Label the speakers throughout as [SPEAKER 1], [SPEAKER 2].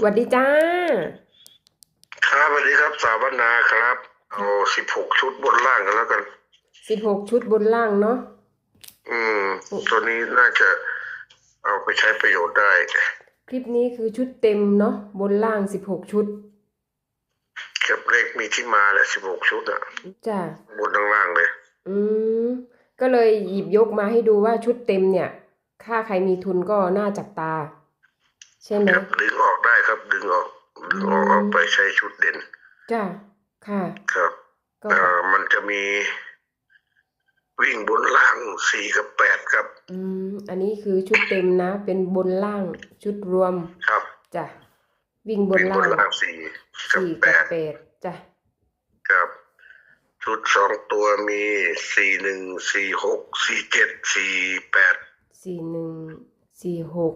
[SPEAKER 1] สวัสดีจ้า
[SPEAKER 2] ครับสวัสดีครับ สาวนาครับ เอาสิบหกชุดบนล่างกันแล้วกัน
[SPEAKER 1] สิบหกชุดบนล่างเนาะ
[SPEAKER 2] อืม ตัวนี้น่าจะเอาไปใช้ประโยชน์ได้
[SPEAKER 1] คลิปนี้คือชุดเต็มเนาะบนล่างสิบหกชุด
[SPEAKER 2] เก็บเลขมีที่มาแล้วสิบหกชุดอะ
[SPEAKER 1] จ้า
[SPEAKER 2] บนทั้งล่างเลย
[SPEAKER 1] อืม ก็เลยหยิบยกมาให้ดูว่าชุดเต็มเนี่ย ถ้าใครมีทุนก็น่าจับตา ใช่ไหม
[SPEAKER 2] ครับดึงออกได้ครับ ดึงออกดึงออก
[SPEAKER 1] อืม
[SPEAKER 2] เอาไปใช้ชุดเด่น
[SPEAKER 1] จ้าค่ะ
[SPEAKER 2] ครับ
[SPEAKER 1] ก็
[SPEAKER 2] เอ่อมันจะมีวิ่งบนล่างสี่กับแปดครับ
[SPEAKER 1] อืมอันนี้คือชุดเต็มนะ เป็นบนล่างชุดรวม
[SPEAKER 2] ครับ
[SPEAKER 1] จ้ะวิ่งบน
[SPEAKER 2] วิ่งบ
[SPEAKER 1] ล่านง
[SPEAKER 2] ล่างสี่กับ
[SPEAKER 1] สี่
[SPEAKER 2] แป
[SPEAKER 1] กับ
[SPEAKER 2] ด
[SPEAKER 1] แปดจ้ะ
[SPEAKER 2] ครับ ชุดสองตัวมีสี่หนึ่งสี่หกสี่เจ็ดสี่แปด
[SPEAKER 1] สี่หนึ่งสี่หก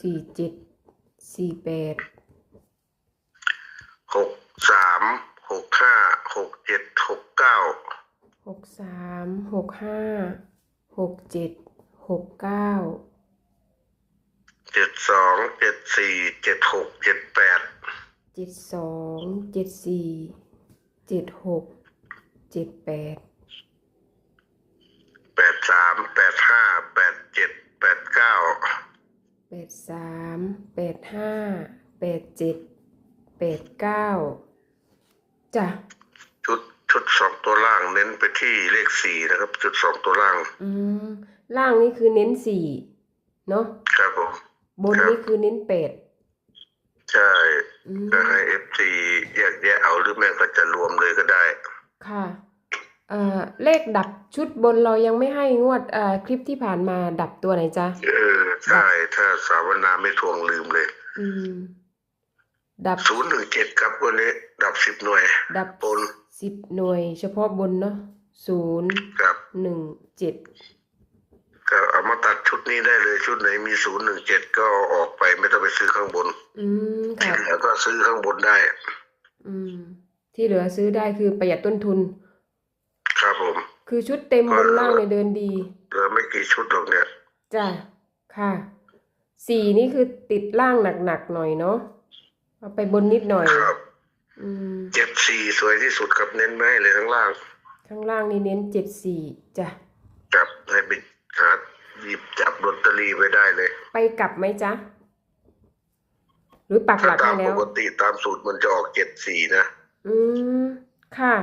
[SPEAKER 1] สี่เจ็ด สี่แปด
[SPEAKER 2] หกสามหกห้าหกเจ็ดหกเก้า
[SPEAKER 1] หกสามหกห้าหกเจ็ดหกเก้า
[SPEAKER 2] เจ็ดสองเจ็ดสี่เจ็ดหกเจ็ดแปด
[SPEAKER 1] เจ็ดสองเจ็ดสี่เจ็ดหกเจ็ดแปด
[SPEAKER 2] แปดสามแปดห้าแปดเจ็ดแปดเก้า
[SPEAKER 1] แปดสา มแปดห้าแปดเจ็ดแปดเก้าจ้ะ
[SPEAKER 2] ชุดชุดสองตัวล่างเน้นไปที่เลขสี่นะครับ ชุดสองตัวล่าง
[SPEAKER 1] อืมล่างนี่คือเน้นสี่เนาะ
[SPEAKER 2] ครับผม
[SPEAKER 1] บนนี่คือเน้นแปด
[SPEAKER 2] ใช่
[SPEAKER 1] อืม
[SPEAKER 2] จะให้เอฟซีแยกแยะเอาหรือแม่ก็จะรวมเลยก็ได้
[SPEAKER 1] ค่ะ เอ่อเลขดับชุดบนเรายังไม่ให้งวดเอ่อคลิปที่ผ่านมาดับตัวไหนจ๊ะ
[SPEAKER 2] เออ ใช่ ถ้าสาวนาไม่ทวงลืมเลย
[SPEAKER 1] อืม ดับ
[SPEAKER 2] ศูนย์หนึ่งเจ็ดครับวันนี้ ดับสิบหน่วย
[SPEAKER 1] ดับบ
[SPEAKER 2] น
[SPEAKER 1] สิบหน่วย เฉพาะบนเนาะศูนย์
[SPEAKER 2] ครับ
[SPEAKER 1] หนึ่งเจ็ด
[SPEAKER 2] ก็เอามาตัดชุดนี้ได้เลยชุดไหนมีศูนย์หนึ่งเจ็ดก็เอาออกไปไม่ต้องไปซื้อข้างบน
[SPEAKER 1] อืม
[SPEAKER 2] ที่
[SPEAKER 1] ค่ะ
[SPEAKER 2] เหลือก็ซื้อข้างบนได้
[SPEAKER 1] อืม ที่เหลือซื้อได้คือประหยัดต้นทุน
[SPEAKER 2] ครับผม
[SPEAKER 1] คือชุดเต็มบนล่างเนี่ยเดินดี
[SPEAKER 2] เหลือไม่กี่ชุดหรอกเนี่ย
[SPEAKER 1] จ้ะค่ะ สี่นี่คือติดล่างหนักๆหน่อยเนาะเอาไปบนนิดหน่อย
[SPEAKER 2] ครับ
[SPEAKER 1] อืม
[SPEAKER 2] เจ็ดสี่สวยที่สุดครับเน้นไม่ให้เลยข้างล่าง
[SPEAKER 1] ข้างล่างนี่เน้นเจ็ดสี่จ้ะ
[SPEAKER 2] จับให้ไปหาหยิบจับลอตเตอรี่ไปได้เลย
[SPEAKER 1] ไปกลับไหมจ๊ะ หรือปักห
[SPEAKER 2] ถ้า
[SPEAKER 1] ลัก
[SPEAKER 2] ตา
[SPEAKER 1] ให้
[SPEAKER 2] ม
[SPEAKER 1] แล้
[SPEAKER 2] ป
[SPEAKER 1] ว
[SPEAKER 2] กติตามสูตรมันจะออกเจ็ดสี่นะ
[SPEAKER 1] อืม ค่ะ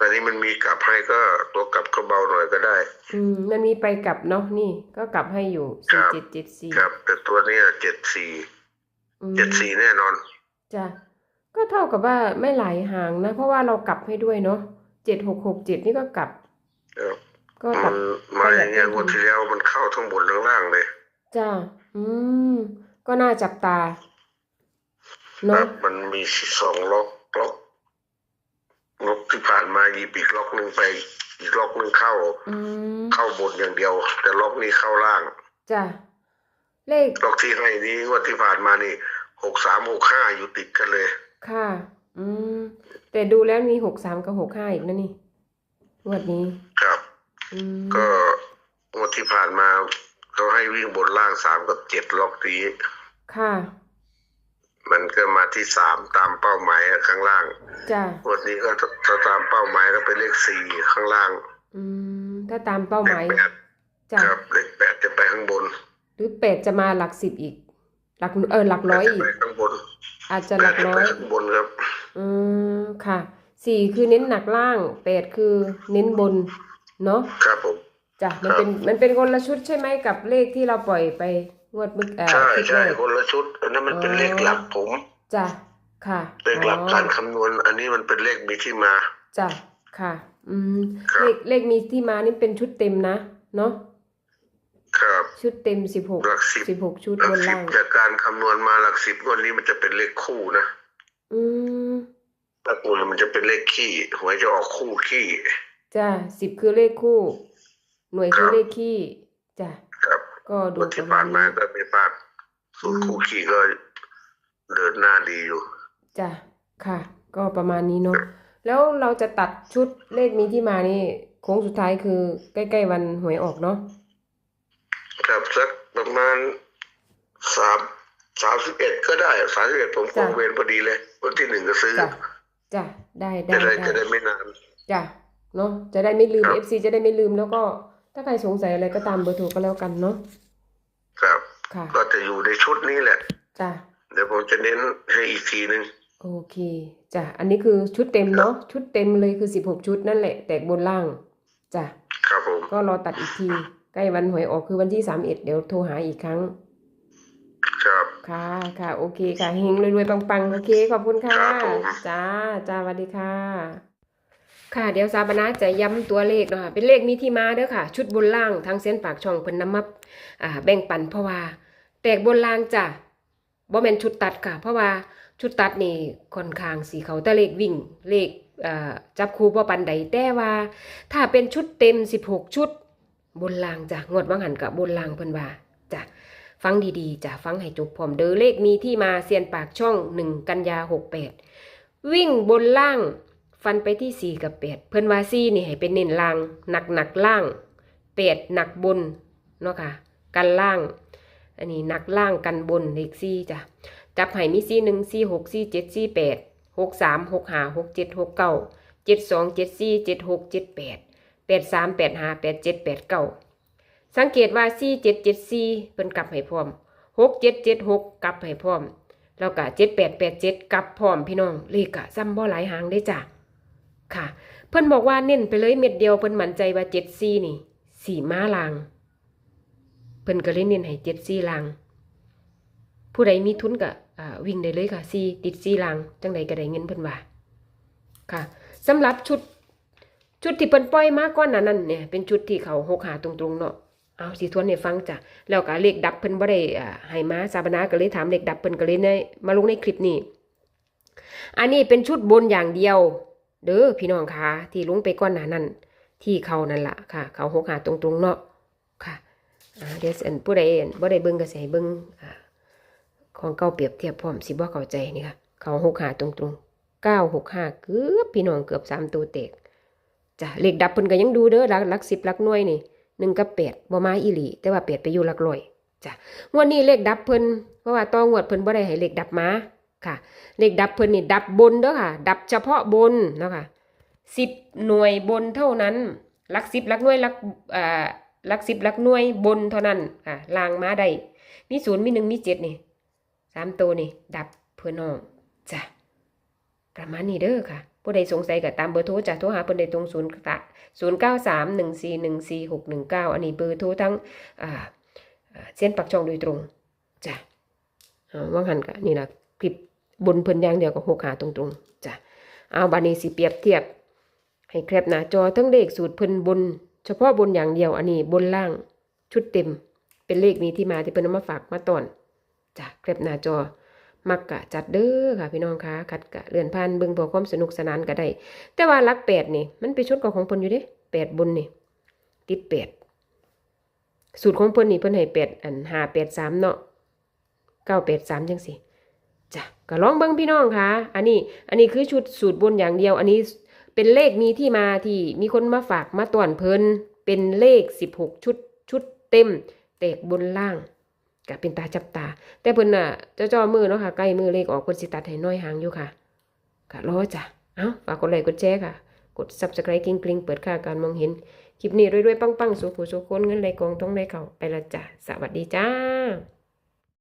[SPEAKER 2] อืมแต่นี้มันมีกลับให้ก็ตัวกลับก็เบาหน่อยก็ได้
[SPEAKER 1] อืม มันมีไปกลับเนาะนี่ ก็กลับให้อยู่
[SPEAKER 2] ครั
[SPEAKER 1] สี่
[SPEAKER 2] บ
[SPEAKER 1] เจ็ดเจ็ดสี่
[SPEAKER 2] ครับ แต่ตัวเนี้เจ็ดสี่
[SPEAKER 1] อืม
[SPEAKER 2] เจ็ดสี่แน่นอน
[SPEAKER 1] จ้ะก็เท่ากับว่าไม่หลายหางนะ เพราะว่าเรากลับให้ด้วยเนาะเจ็ดหกหกเจ็ดนี่ก็กลับ
[SPEAKER 2] ครับ
[SPEAKER 1] ก็
[SPEAKER 2] มั
[SPEAKER 1] ตัด
[SPEAKER 2] นมาอย่างเงี้ยงวดที่แล้วมันเข้าทั้งบนทั้งล่างเลย
[SPEAKER 1] จ้า อืม ก็น่าจับตา
[SPEAKER 2] ค
[SPEAKER 1] เนาะ
[SPEAKER 2] รับมันมีสองล็อกล็อก ล็อกที่ผ่านมาหยิบอีกล็อกหนึ่งไป อีกล็อกหนึ่งเข้า
[SPEAKER 1] อืม
[SPEAKER 2] เข้าบนอย่างเดียว แต่ล็อกนี้เข้าล่าง
[SPEAKER 1] จ้ะเลข
[SPEAKER 2] ล็อกที่ให้นี้งวดที่ผ่านมานี่หกสามหกห้าอยู่ติดกันเลย
[SPEAKER 1] ค่ะ อืม แต่ดูแล้วมีหกสามกับหกห้าอีกนะนี่งวดนี้
[SPEAKER 2] ครับ
[SPEAKER 1] อืม
[SPEAKER 2] ก็งวดที่ผ่านมาเขาให้วิ่งบนล่างสามกับเจ็ดล็อกนี้
[SPEAKER 1] ค่ะ
[SPEAKER 2] มันก็มาที่สามตามเป้าหมายอะข้างล่าง
[SPEAKER 1] จ้ะ
[SPEAKER 2] งวดนี้ก็ถ้าตามเป้าหมายก็เป็นเลขสี่ข้างล่าง
[SPEAKER 1] อืม ถ้าตามเป้าห
[SPEAKER 2] เล
[SPEAKER 1] มา
[SPEAKER 2] ข
[SPEAKER 1] ย
[SPEAKER 2] แปด
[SPEAKER 1] จ้ะ
[SPEAKER 2] ครับเลขแปดจะไปข้างบน
[SPEAKER 1] หรือเป็ดจะมาหลักสิบอีก หลักเออหลักร้อย
[SPEAKER 2] จะ
[SPEAKER 1] อีก
[SPEAKER 2] ไปข้างบน
[SPEAKER 1] อาจจะ
[SPEAKER 2] แป
[SPEAKER 1] หลั
[SPEAKER 2] ด
[SPEAKER 1] ก
[SPEAKER 2] จะ
[SPEAKER 1] ร้อ
[SPEAKER 2] ไป
[SPEAKER 1] ย
[SPEAKER 2] ข้างบนครับ
[SPEAKER 1] อืมค่ะสี่คือเน้นหนักล่างแปดคือเน้นบน เนาะ
[SPEAKER 2] ครับผม
[SPEAKER 1] จ้ะมันเป็นมันเป็นคนละชุดใช่ไหมกับเลขที่เราปล่อยไป งวดมึกเอ่อ
[SPEAKER 2] ใช่
[SPEAKER 1] คลิปแร
[SPEAKER 2] ใช่
[SPEAKER 1] ก
[SPEAKER 2] คนละชุด อันนั้นมันเป็น
[SPEAKER 1] อ๋อ
[SPEAKER 2] เลขหลักผม
[SPEAKER 1] จ้ะค่ะ
[SPEAKER 2] เลขหลัก
[SPEAKER 1] อ๋อ
[SPEAKER 2] การคำนวณ อันนี้มันเป็นเลขมีที่มา
[SPEAKER 1] จ้ะค่ะ อืม
[SPEAKER 2] ครับ
[SPEAKER 1] เลขเลขมีที่มานี่เป็นชุดเต็มนะเนาะ
[SPEAKER 2] ครับ
[SPEAKER 1] ชุดเต็มสิบหก
[SPEAKER 2] หลักสิบ
[SPEAKER 1] สิบหกชุด
[SPEAKER 2] หลั
[SPEAKER 1] บ
[SPEAKER 2] ก
[SPEAKER 1] น
[SPEAKER 2] สิบ
[SPEAKER 1] ล่าง
[SPEAKER 2] จากการคำนวณมาหลักสิบวันนี้มันจะเป็นเลขคู่นะ
[SPEAKER 1] อืม
[SPEAKER 2] หลักหน่วยมันจะเป็นเลขขี้หวยจะออกคู่ขี้
[SPEAKER 1] จ้ะสิบคือเลขคู่ หน่วยคือ
[SPEAKER 2] ครับ
[SPEAKER 1] เลขขี้จ้ะ
[SPEAKER 2] ครับ
[SPEAKER 1] ก็ดู
[SPEAKER 2] วัน
[SPEAKER 1] ป
[SPEAKER 2] ที่
[SPEAKER 1] ระมา
[SPEAKER 2] ผ่า
[SPEAKER 1] ณ
[SPEAKER 2] นมา
[SPEAKER 1] นี้
[SPEAKER 2] ก็ไม่พลาดสูตร
[SPEAKER 1] อืม
[SPEAKER 2] คู่ขี้ก็เดินหน้าดีอยู่
[SPEAKER 1] จ้ะค่ะ ก็ประมาณนี้เนาะแล้วเราจะตัดชุดเลขนี้ที่มานี่โค้งสุดท้ายคือ ใกล้ๆวันหวยออกเนาะ
[SPEAKER 2] ครับสักประมาณสามสามสิบเอ็ดก็ได้สามสิบเอ็ดผมคงเวรพอดีเลย วันที่หนึ่งก็ซื้อ
[SPEAKER 1] จ้ะจ้ะได้ได้
[SPEAKER 2] จะได้
[SPEAKER 1] ได้
[SPEAKER 2] จะได้ไม่นาน
[SPEAKER 1] จ้ะเนาะจะได้ไม่ลืม
[SPEAKER 2] ครับ
[SPEAKER 1] FC จะได้ไม่ลืมแล้วก็ ถ้าใครสงสัยอะไรก็ตามเบอร์โทรก็แล้วกันเนาะ
[SPEAKER 2] ครับ
[SPEAKER 1] ค่ะ
[SPEAKER 2] ก็จะอยู่ในชุดนี้แหละ
[SPEAKER 1] จ้ะ
[SPEAKER 2] เดี๋ยวผมจะเน้นให้อีกทีหนึ่ง
[SPEAKER 1] โอเค จ้ะ อันนี้คือชุดเต็มเนาะ ชุดเต็มเลยคือ16ชุดนั่นแหละ แตกบนล่าง จ้ะ
[SPEAKER 2] ครับผม
[SPEAKER 1] ก็รอตัดอีกที ใกล้วันหวยออกคือวันที่31เดี๋ยวโทรหาอีกครั้ง
[SPEAKER 2] ครับ
[SPEAKER 1] ค่ะ ค่ะ โอเคค่ะเฮงรวยๆปังๆ โอเค ขอบคุณค่ะ
[SPEAKER 2] ครับผม
[SPEAKER 1] จ้า จ้าสวัสดีค่ะ ค่ะเดี๋ยวสาบานาจะย้ำตัวเลขเนาะค่ะเป็นเลขมีที่มาเด้อค่ะ ชุดบนล่างทางเส้นปากช่องเพิ่นนำมาอ่าแบ่งปันเพราะว่า แตกบนล่างจ้ะบ่แม่นชุดตัดค่ะ เพราะว่าชุดตัดนี่ค่อนข้างสีเขาแต่เลขวิ่งเลขอ่อจับคู่บ่ปานใดแต่ว่า ถ้าเป็นชุดเต็ม 16 ชุด บนล่างจ้ะงวดวังหันกับบนล่างเพิ่นว่าจ้ะฟังดีๆจ้ะฟังให้จบพร้อมเด้อเลขมีที่มาเซียนปากช่องหนึ่งกันยาหกแปดวิ่งบนล่าง ฟันไปที่สี่กับแปดเพิ่นว่าซี่นี่ให้เป็นเน้นล่างหนักหนักล่างแปดหนักบนเนาะค่ะกันล่าง อันนี้หนักล่างกันบนเลขซี่จ้ะจับให้มีซี่หนึ่งซี่หกซี่เจ็ดซี่แปดหกสามหกหาหกเจ็ดหกเก้าเจ็ดสองเจ็ดซี่เจ็ดหกเจ็ดแปดแปดสามแปดหาแปดเจ็ดแปดเก้าสังเกตว่า 4 7 7 4เพิ่เป็นกลับให้พร้อม 6 7 7 6กกลับให้พร้อม แล้วก็7 8 8 7 กลับพร้อมพี่น้องเลขอะซ้ำบ่หลายหางได้จ้ะ ค่ะ เพิ่นบอกว่าเน้นไปเลยเม็ดเดียวเพิ่นมั่นใจว่า7 4นี่สี่ม้าลาง เพิ่นก็เลยเน้นให้7 4ลาง ผู้ใดมีทุนก็วิ่งได้เลยค่ะ4ติด4ลางจังใดก็ได้เงินเพิ่นว่าค่ะสำหรับชุดชุดที่เปิ้นปล่อยมาก่อนหนานั้นเนี่ยเป็นชุดที่เขาหกหาตรงๆเนาะเอาสิทวนให้ฟังจ้ะแล้วก็เลขดับเพิ่นบ่ได้ให้มาสาบนาก็เลยถามเลขดับเพิ่นก็เลยในมาลงในคลิปนี้ อันนี้เป็นชุดบนอย่างเดียว เด้อพี่น้องคะที่ลุงไปก่อนหนานั้นที่เขานั่นละค่ะ เขาหกหาตรงๆเนาะค่ะอ่าเดี๋ยวอันผู้ใดบ่ได้เบิ่งก็สิให้เบิ่งอของเก่าเปรียบเทียบพร้อมสิบ่เข้าใจนี่ค่ะ เขาหกหาตรงๆเก้าหกห้าเกือบพี่น้องเกือบสามตัวแตกจ้ะเลขดับเพิ่นก็ยังดูเด้อหลักลักสิบหลักหน่วยนี่หนึ่งกับแปดบ่มาอีหลี แต่ว่าแปดไปอยู่หลักร้อยจ้ะงวดนี้เลขดับเพิ่นเพราะว่าตองวดเพิ่นบ่ได้ให้เลขดับมา ค่ะ เลขดับเพิ่นนี่ดับบนเด้อค่ะ ดับเฉพาะบนเนาะค่ะสิบหน่วยบนเท่านั้นลักสิบลักหน่วยลักอ่าลักสิบลักหน่วยบนเท่านั้นค่ะลางมาได้มีศูนย์มีหนึ่งมีเจ็ดนี่สามตัวนี่ ดับเพื่อน้องจ้ะประมาณนี้เด้อค่ะ ผู้ใดสงสัยก็ตามเบอร์โทรจะโทรหาเพิ่นได้ตรงศูนย์ศูนย์เก้าสามหนึ่งสี่หนึ่งสี่หกหนึ่งเก้าอันนี้เบอร์โทรทั้งอ่าเส้นปักช่องโดยตรงจ้ะว่างหันกะนี่นะคลิป บนเพิ่นอย่างเดียวกับหกหาตรงๆจ้ะเอาบานี้สิเปรียบเทียบ ให้แคปหน้าจอทั้งเลขสูตรเพิ่นบน เฉพาะบนอย่างเดียวอันนี้บนล่างชุดเต็ม เป็นเลขนี้ที่มาที่เพิ่นเอามาฝากมาตอนจ้ะแคปหน้าจอมักกะจัดเด้อค่ะพี่น้องคะคัดกะเลื่อนผ่านเบิ่งพอความสนุกสนานก็ได้ แต่ว่าลักแปดนี่ มันไปชุดกับของเพิ่นอยู่เด้แปดบนนี่ ติดแปดสูตรของเพิ่นนี่เพิ่นให้แปดอันห้าแปดสามเนาะเก้าแปดสามจังสิ จ้ะก็ลองเบิ่งพี่น้องค่ะอันนี้อันนี้คือชุดสูตรบนอย่างเดียว อันนี้เป็นเลขมีที่มาที่มีคนมาฝากมาตอนเพลินเป็นเลขสิบหกชุดชุดเต็ม แตกบนล่างก็เป็นตาจับตา แต่เพิ่นน่ะเจ้าจ้อมือเนาะค่ะใกล้มือเลขออกเพิ่นสิตัดให้น้อยหางอยู่ค่ะก็รอจ้ะเอ้าฝากกดไลค์กดแชร์ค่ะ กด Subscribe กริ๊งกริ๊งเปิดค่าการมองเห็น คลิปนี้รวยๆปังๆสุขุสุขคนเงินไหลกองต้องได้เข้าไปละจ้ะสวัสดีจ้า